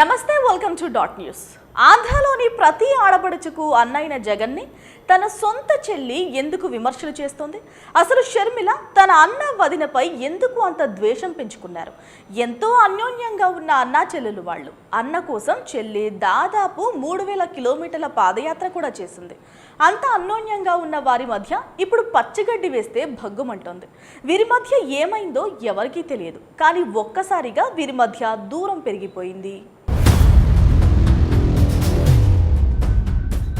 నమస్తే welcome to dot news ఆంధ్రలోని ప్రతి ఆడపడుచుకు అన్నైన జగన్ని తన సొంత చెల్లి ఎందుకు విమర్శలు చేస్తోంది? అసలు షర్మిల తన అన్న వదినపై ఎందుకు అంత ద్వేషం పెంచుకున్నారు? ఎంతో అన్యోన్యంగా ఉన్న అన్నా చెల్లెలు వాళ్ళు. అన్న కోసం చెల్లి దాదాపు మూడు వేల కిలోమీటర్ల పాదయాత్ర కూడా చేసింది. అంత అన్యోన్యంగా ఉన్న వారి మధ్య ఇప్పుడు పచ్చిగడ్డి వేస్తే భగ్గుమంటోంది. వీరి మధ్య ఏమైందో ఎవరికీ తెలియదు. కానీ ఒక్కసారిగా వీరి మధ్య దూరం పెరిగిపోయింది.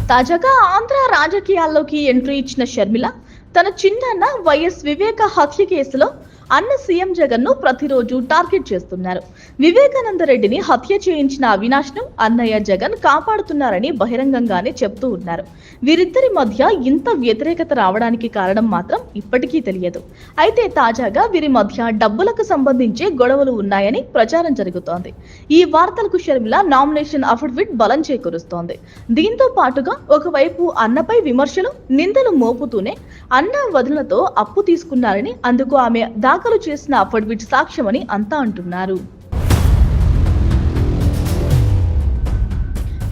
తాజాగా ఆంధ్ర రాజకీయాల్లోకి ఎంట్రీ ఇచ్చిన షర్మిల తన చిన్నాన్న వైఎస్ వివేక హత్య కేసులో అన్న సీఎం జగన్ను ప్రతిరోజు టార్గెట్ చేస్తున్నారు. వివేకానంద రెడ్డిని హత్య చేయించిన అవినాష్ను అన్నయ్య జగన్ కాపాడుతున్నారని బహిరంగంగానే చెప్తూ ఉన్నారు. వీరిద్దరి మధ్య ఇంత వ్యతిరేకత రావడానికి కారణం మాత్రం ఇప్పటికీ తెలియదు. అయితే తాజాగా వీరి మధ్య డబ్బులకు సంబంధించి గొడవలు ఉన్నాయని ప్రచారం జరుగుతోంది. ఈ వార్తలకు షర్మిల నామినేషన్ అఫిడవిట్ బలం చేకూరుస్తోంది. దీంతో పాటుగా ఒకవైపు అన్నపై విమర్శలు నిందలు మోపుతూనే అన్న వదులతో అప్పు తీసుకున్నారని అందుకు ఆమె దా దాఖలు చేసిన అఫిడవిట్ సాక్ష్యమని అంతా అంటున్నారు.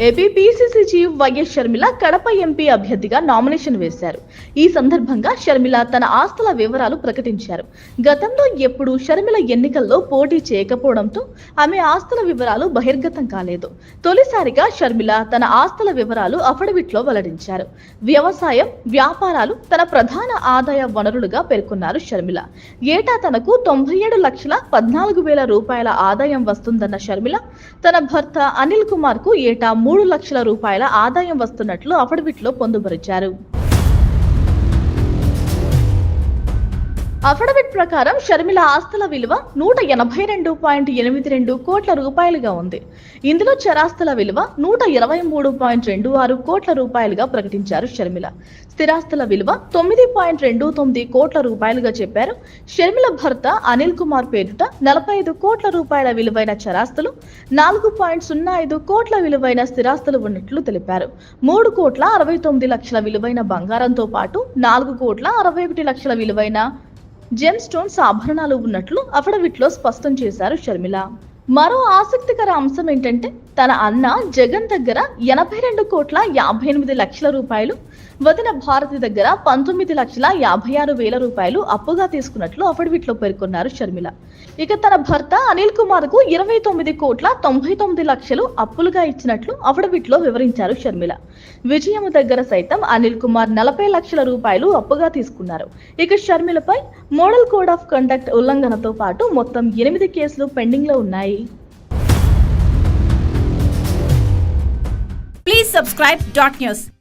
AP PCC chief YS Sharmila Kadapa MP అభ్యర్థిగా నామినేషన్ వేశారు. ఈ సందర్భంగా షర్మిల తన ఆస్తుల వివరాలు ప్రకటించారు. గతంలో ఎప్పుడు షర్మిల ఎన్నికల్లో పోటీ చేయకపోవడంతో ఆమె ఆస్తుల వివరాలు బహిర్గతం కాలేదు. తొలిసారిగా షర్మిల తన ఆస్తుల వివరాలు అఫిడవిట్లో వెల్లడించారు. వ్యవసాయం వ్యాపారాలు తన ప్రధాన ఆదాయ వనరులుగా పేర్కొన్నారు షర్మిల. ఏటా తనకు తొంభై ఏడు లక్షల పద్నాలుగు వేల రూపాయల ఆదాయం వస్తుందన్న షర్మిల తన భర్త అనిల్ కుమార్కు ఏటా మూడు లక్షల రూపాయల ఆదాయం వస్తున్నట్లు అఫిడవిట్లో పొందుపరిచారు. అఫిడవిట్ ప్రకారం షర్మిల ఆస్తుల విలువ నూట ఎనభై రెండు పాయింట్ ఎనిమిది రెండు కోట్ల రూపాయలుగా ఉంది. ఇందులో చరాస్తుల విలువ నూట ఇరవై మూడు పాయింట్ రెండు ఆరు కోట్ల రూపాయలుగా ప్రకటించారు షర్మిల. స్థిరాస్తుల విలువ తొమ్మిది పాయింట్ రెండు తొమ్మిది కోట్ల రూపాయలుగా చెప్పారు. షర్మిల భర్త అనిల్ కుమార్ పేరుట నలభై ఐదు కోట్ల రూపాయల విలువైన చరాస్తులు నాలుగు పాయింట్ సున్నా ఐదు కోట్ల విలువైన స్థిరాస్తులు ఉన్నట్లు తెలిపారు. మూడు కోట్ల అరవై తొమ్మిది లక్షల విలువైన బంగారంతో పాటు నాలుగు కోట్ల అరవై ఒకటి లక్షల విలువైన జెమ్ స్టోన్స్ ఆభరణాలు ఉన్నట్లు అఫిడవిట్లో స్పష్టం చేశారు షర్మిల. మరో ఆసక్తికర అంశం ఏంటంటే తన అన్న జగన్ దగ్గర ఎనభై రెండు కోట్ల యాభై ఎనిమిది లక్షల రూపాయలు వదిన భారతి దగ్గర పంతొమ్మిది లక్షల యాభై ఆరు వేల రూపాయలు అప్పుగా తీసుకున్నట్లు అఫిడవిట్లో పేర్కొన్నారు షర్మిల. ఇక తన భర్త అనిల్ కుమార్కు ఇరవై తొమ్మిది కోట్ల తొంభై తొమ్మిది లక్షలు అప్పులుగా ఇచ్చినట్లు అఫిడవిట్లో వివరించారు షర్మిల. విజయం దగ్గర సైతం అనిల్ కుమార్ నలభై లక్షల రూపాయలు అప్పుగా తీసుకున్నారు. ఇక షర్మిలపై మోడల్ కోడ్ ఆఫ్ కండక్ట్ ఉల్లంఘనతో పాటు మొత్తం ఎనిమిది కేసులు పెండింగ్లో ఉన్నాయి. Subscribe Dot News.